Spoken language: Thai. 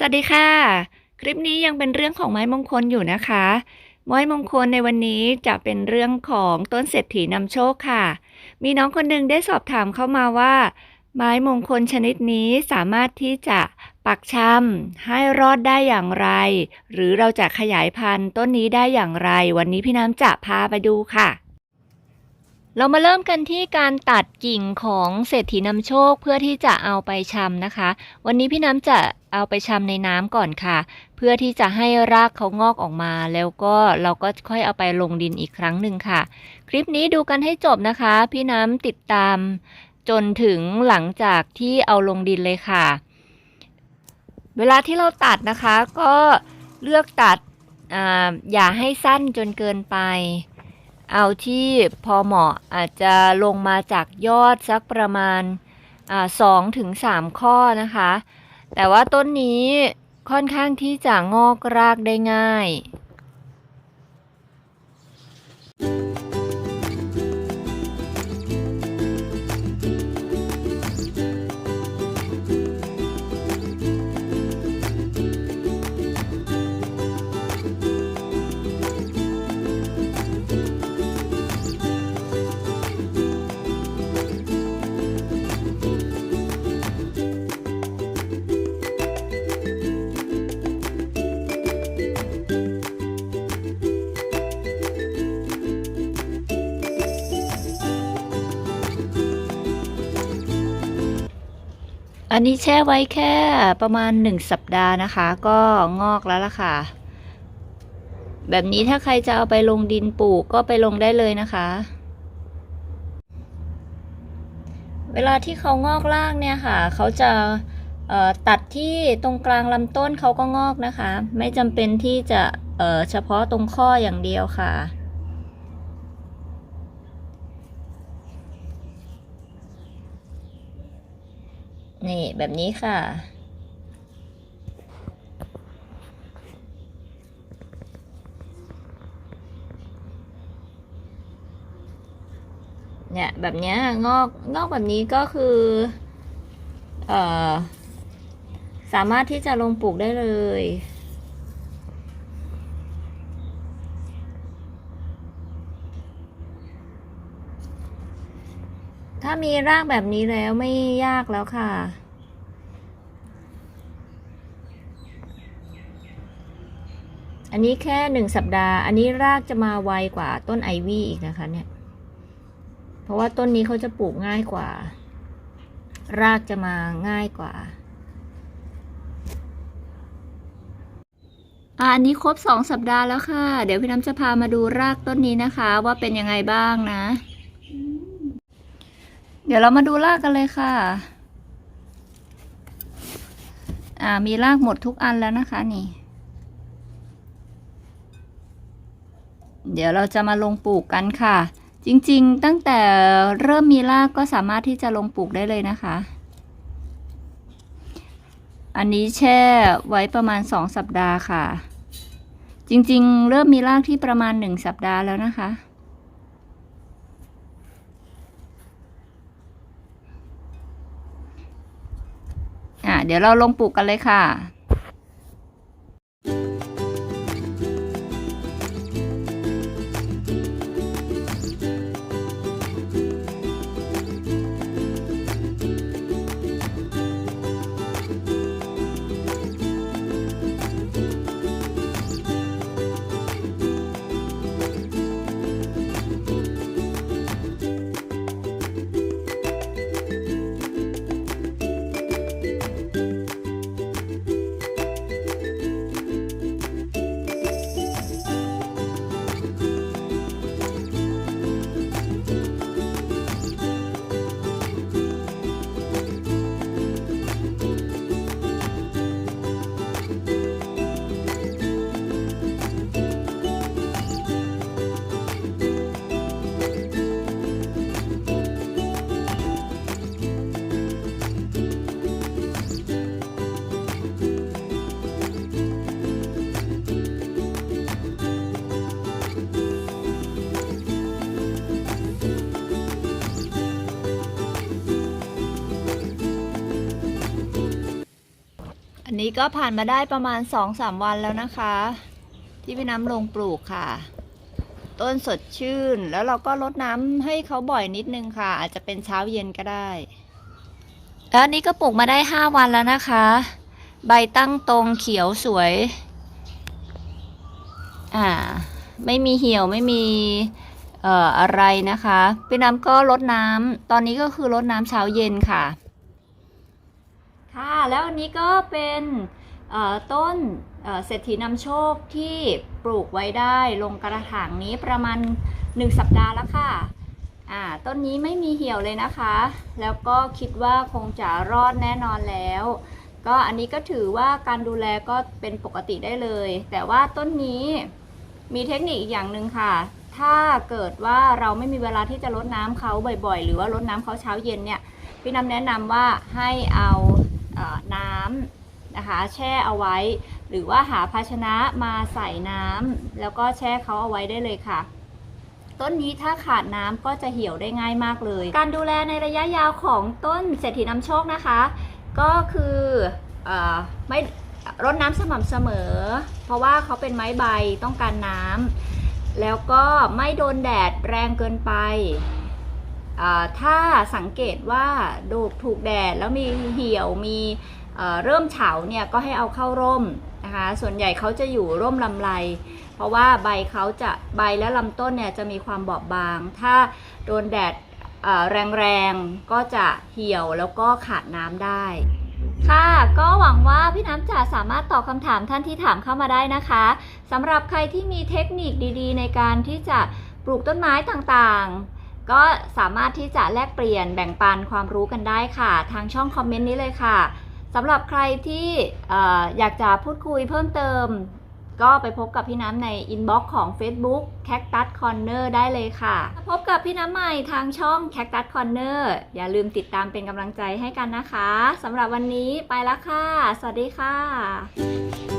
สวัสดีค่ะ คลิปนี้ยังเป็นเรื่องของไม้มงคลอยู่นะคะ ไม้มงคลในวันนี้จะเป็นเรื่องของต้นเศรษฐีนำโชคค่ะ มีน้องคนหนึ่งได้สอบถามเข้ามาว่า ไม้มงคลชนิดนี้สามารถที่จะปักชำให้รอดได้อย่างไร หรือเราจะขยายพันธุ์ต้นนี้ได้อย่างไร วันนี้พี่น้ำจะพาไปดูค่ะ เรามาเริ่มกันที่การตัดกิ่งของเศรษฐีนำโชคเพื่อที่จะเอาไปชำนะคะ วันนี้พี่น้ำจะเอาไปชำในน้ำก่อนค่ะ เพื่อที่จะให้รากเขางอกออกมา แล้วก็เราก็ค่อยเอาไปลงดินอีกครั้งหนึ่งค่ะ คลิปนี้ดูกันให้จบนะคะ พี่น้ำติดตาม จนถึงหลังจากที่เอาลงดินเลยค่ะ เวลาที่เราตัดนะคะก็เลือกตัดออย่าให้สั้นจนเกินไป เอาที่พอเหมาะอาจจะลงมาจากยอดสักประมาณสองถึงสามข้อนะคะ แต่ว่าต้นนี้ค่อนข้างที่จะงอกรากได้ง่าย อันนี้แช่ไว้แค่ประมาณหนึ่งสัปดาห์นะคะ ก็งอกแล้วล่ะค่ะ แบบนี้ถ้าใครจะเอาไปลงดินปลูกก็ไปลงได้เลยนะคะ เวลาที่เขางอกล่างเนี่ยค่ะ เขาจะตัดที่ตรงกลางลำต้นเขาก็งอกนะคะ ไม่จำเป็นที่จะเเฉพาะตรงข้ออย่างเดียวค่ะ นี่แบบนี้ค่ะ เนี่ยแบบเนี้ยงอกงอกแบบนี้ก็คือเอ่อสามารถที่จะลงปลูกได้เลย ถ้ามีรากแบบนี้แล้วไม่ยากแล้วค่ะ อันนี้แค่หนึ่งสัปดาห์ อันนี้รากจะมาไวกว่าต้นไอวี่อีกนะคะเนี่ย เพราะว่าต้นนี้เขาจะปลูกง่ายกว่า รากจะมาง่ายกว่าอันนี้ครบสองสัปดาห์แล้วค่ะ เดี๋ยวพี่น้ำจะพามาดูรากต้นนี้นะคะ ว่าเป็นยังไงบ้างนะ เดี๋ยวเรามาดูรากกันเลยค่ะ อ่า มีรากหมดทุกอันแล้วนะคะนี่ เดี๋ยวเราจะมาลงปลูกกันค่ะ จริงๆ ตั้งแต่เริ่มมีรากก็สามารถที่จะลงปลูกได้เลยนะคะ อันนี้แช่ไว้ประมาณสองสัปดาห์ค่ะ จริงๆ เริ่มมีรากที่ประมาณหนึ่งสัปดาห์แล้วนะคะ อะ เดี๋ยวเราลงปลูกกันเลยค่ะ นี้ก็ผ่านมาได้ประมาณ 2-3 วันแล้วนะคะ ที่พี่น้ำลงปลูกค่ะ ต้นสดชื่นแล้วเราก็ลดน้ำให้เขาบ่อยนิดนึงค่ะ อาจจะเป็นเช้าเย็นก็ได้ แล้วนนี้ก็ปลูกมาได้ 5 วันแล้วนะคะ ใบตั้งตรงเขียวสวย อ่า ไม่มีเหี่ยวไม่มีเอ่ออะไรนะคะ พี่น้ำก็ลดน้ำตอนนี้ก็คือลดน้ำเช้าเย็นค่ะ ค่ะแล้วอันนี้ก็เป็นต้นเศรษฐีนำโชคที่ปลูกไว้ได้ลงกระถางนี้ประมาณ 1 สัปดาห์แล้วค่ะอ่าต้นนี้ไม่มีเหี่ยวเลยนะคะ แล้วก็คิดว่าคงจะรอดแน่นอนแล้ว ก็อันนี้ก็ถือว่าการดูแลก็เป็นปกติได้เลย แต่ว่าต้นนี้มีเทคนิคอีกอย่างหนึ่งค่ะ ถ้าเกิดว่าเราไม่มีเวลาที่จะลดน้ำเขาบ่อยๆ หรือว่าลดน้ำเขาเช้าเย็นเนี่ย พี่น้ำแนะนำว่าให้เอา นะคะแช่เอาไว้ หรือว่าหาภาชนะมาใส่น้ำแล้วก็แช่เขาเอาไว้ได้เลยค่ะต้นนี้ถ้าขาดน้ำก็จะเหี่ยวได้ง่ายมากเลย การดูแลในระยะยาวของต้นเศรษฐีนำโชคนะคะ ก็คืออไม่รดน้ำสม่ำเสมอ เพราะว่าเขาเป็นไม้ใบต้องการน้ำแล้วก็ไม่โดนแดดแรงเกินไป ถ้าสังเกตว่าดูถูกแดดแล้วมีเหี่ยวมี เริ่มเฉาเนี่ยก็ให้เอาเข้าร่มนะคะส่วนใหญ่เขาจะอยู่ร่มลำไร เพราะว่าใบเขาจะใบและลำต้นเนี่ยจะมีความบอบบาง ถ้าโดนแดดแรงๆ ก็จะเหี่ยวแล้วก็ขาดน้ำได้ ค่ะ ก็หวังว่าพี่น้ำจะสามารถตอบคำถามท่านที่ถามเข้ามาได้นะคะสำหรับใครที่มีเทคนิคดีๆ ในการที่จะปลูกต้นไม้ต่างๆ ก็สามารถที่จะแลกเปลี่ยนแบ่งปันความรู้กันได้ค่ะ ทางช่องคอมเมนต์นี้เลยค่ะ สำหรับใครที่ออยากจะพูดคุยเพิ่มเติม ก็ไปพบกับพี่น้ำในอินบ็อกซ์ของ Facebook Cactus Corner ได้เลยค่ะ พบกับพี่น้ำใหม่ทางช่อง Cactus Corner อย่าลืมติดตามเป็นกำลังใจให้กันนะคะสำหรับวันนี้ไปละค่ะ สวัสดีค่ะ